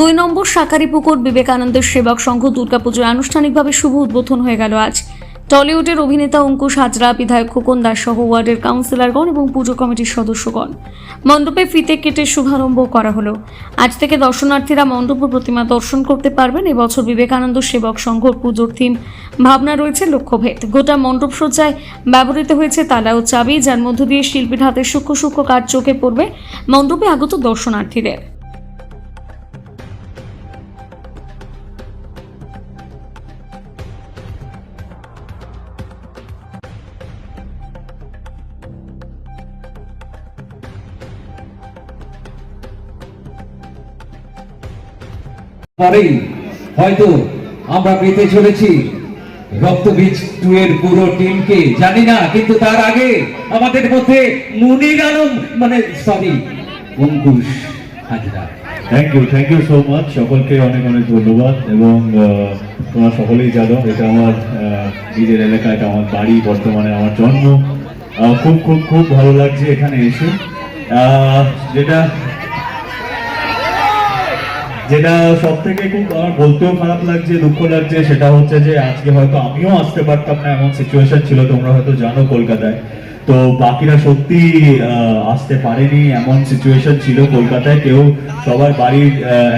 দুই নম্বর সাকারিপুকুর বিবেকানন্দের সেবক সংঘ দুর্গাপুজোয় আনুষ্ঠানিকভাবে শুভ উদ্বোধন হয়ে গেল আজ। টলিউডের অভিনেতা অঙ্কুশ হাজরা, বিধায়ক খোকন দাস সহ ওয়ার্ডের কাউন্সিলরগণ এবং পুজো কমিটির সদস্যগণ। মণ্ডপে ফিতে কেটে শুভারম্ভ করা হলো। আজ থেকে দর্শনার্থীরা মণ্ডপ প্রতিমা দর্শন করতে পারবেন। এবছর বিবেকানন্দ সেবক সংঘ পুজোর থিম, ভাবনা রয়েছে লক্ষ্যভেদ। গোটা মণ্ডপ সজ্জায় ব্যবহৃত হয়েছে তালা ও চাবি, যার মধ্য দিয়ে শিল্পীর হাতে সূক্ষ্ম সূক্ষ্ম কাজ চোখে পড়বে মণ্ডপে আগত দর্শনার্থীদের। পরেই হয়তো আমরা পেতে চলেছি। রক্তবীজ টু এর পুরো টিমকে। জানি না, কিন্তু তার আগে আমাদের মধ্যে মুনির আলম মানে sorry Ankush Hazra. Thank you thank you so much সকলকে অনেক অনেক ধন্যবাদ। এবং তোমরা সকলেই জানো, এটা আমার নিজের এলাকা এটা আমার বাড়ি, বর্তমানে আমার জন্ম। খুব খুব খুব ভালো লাগছে এখানে এসে। যেটা যেটা সব থেকে খুব, আমার বলতেও খারাপ লাগছে, দুঃখ লাগছে, সেটা হচ্ছে যে আজকে হয়তো আমিও আসতে পারতাম না, এমন সিচুয়েশন ছিল, তোমরা হয়তো জানো কলকাতায়। তো বাকিরা সত্যি আসতে পারেনি। এমন সিচুয়েশন ছিল কলকাতায়। কেউ সবার বাড়ির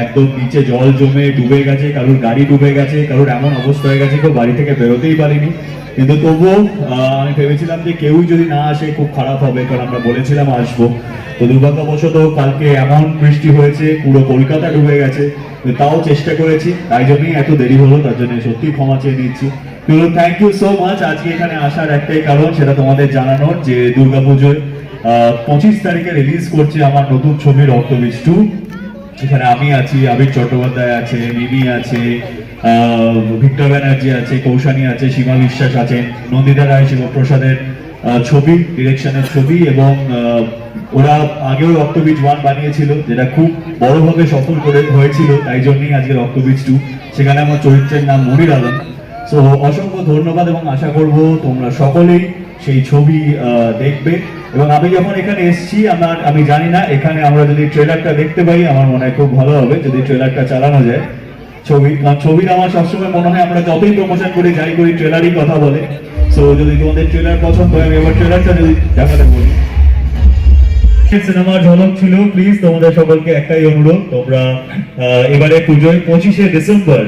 একদম নিচে জল জমে ডুবে গেছে, কারোর গাড়ি ডুবে গেছে, কারোর এমন অবস্থা হয়ে গেছে, কেউ বাড়ি থেকে বেরোতেই পারেনি। কিন্তু তবুও আমি ভেবেছিলাম যে কেউই যদি না আসে, খুব খারাপ হবে, কারণ আমরা বলেছিলাম আসব। তো দুর্ভাগ্যবশত কালকে এমন বৃষ্টি হয়েছে, পুরো কলকাতা ডুবে গেছে। তাও চেষ্টা করেছি, তাই জন্যই এত দেরি হলো, তার জন্য সত্যি ক্ষমা চেয়ে নিচ্ছি। তো থ্যাংক ইউ সো মাচ আজকে এখানে আসার একটাই কারণ, সেটা তোমাদের জানানোর যে দুর্গাপুজোয় পঁচিশ তারিখে রিলিজ করছে আমার নতুন ছবি রক্তবীজ টু এখানে আমি আছি, আবির চট্টোপাধ্যায় আছে, মিমি আছে ভিক্টর ব্যানার্জি আছে, কৌশানী আছে, সীমা বিশ্বাস আছেন নন্দিতা রায়, শিবপ্রসাদের ছবি ডিরেকশনের ছবি এবং ওরা আগেও রক্তবীজ ওয়ান বানিয়েছিল, যেটা খুব বড়ভাবে সফল করে হয়েছিল, তাই জন্যই আজকে রক্তবীজ টু সেখানে আমার চরিত্রের নাম মনির আলম। সো অসংখ্য ধন্যবাদ এবং আশা করব তোমরা সকলেই সেই ছবি দেখবে। এবং আমি যখন এখানে এসেছি, আমার আমি জানি না, এখানে আমরা যদি ট্রেলারটা দেখতে পাই, আমার মনে হয় খুব ভালো হবে যদি ট্রেলারটা চালানো যায়। ছবি কারণ ছবির আমার সবসময় মনে হয় আমরা যতই প্রমোশন করি, যাই করি, ট্রেলারই কথা বলে। সো যদি তোমাদের ট্রেলার পছন্দ হয়, আমি এবার ট্রেলারটা যদি দেখাতে বলি। সিনেমার ঝলক ছিল প্লিজ তোমাদের সকলকে একটাই অনুরোধ, তোমরা এবারে পুজোয় পঁচিশে ডিসেম্বর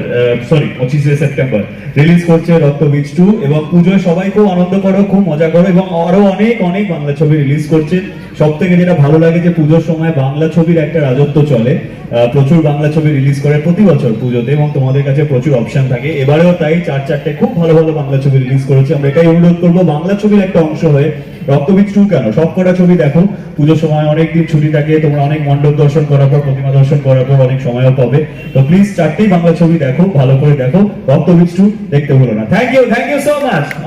সরি পঁচিশে সেপ্টেম্বর রিলিজ করছে রক্তবীজ টু এবং পুজোয় সবাই খুব আনন্দ করো, খুব মজা করো এবং আরও অনেক অনেক বাংলা ছবি রিলিজ করছে। সব থেকে যেটা ভালো লাগে যে পুজোর সময় বাংলা ছবির একটা রাজত্ব চলে। প্রচুর বাংলা ছবি রিলিজ করে প্রতি বছর পুজোতে এবং তোমাদের কাছে প্রচুর অপশন থাকে। এবারেও তাই চার চারটে খুব ভালো ভালো বাংলা ছবি রিলিজ করেছে। আমরা এটাই অনুরোধ করব, বাংলা ছবির একটা অংশ হয়ে রক্তবীজ টু কেন? সবকটা ছবি দেখো। পুজোর সময় অনেক দিন ছুটি থাকে, তোমরা অনেক মণ্ডপ দর্শন করার পর, প্রতিমা দর্শন করার পর অনেক সময়ও পাবে। তো প্লিজ চারটেই বাংলা ছবি দেখো, ভালো করে দেখো। রক্তবীজ টু দেখতে ভুলো না। Thank you thank you so much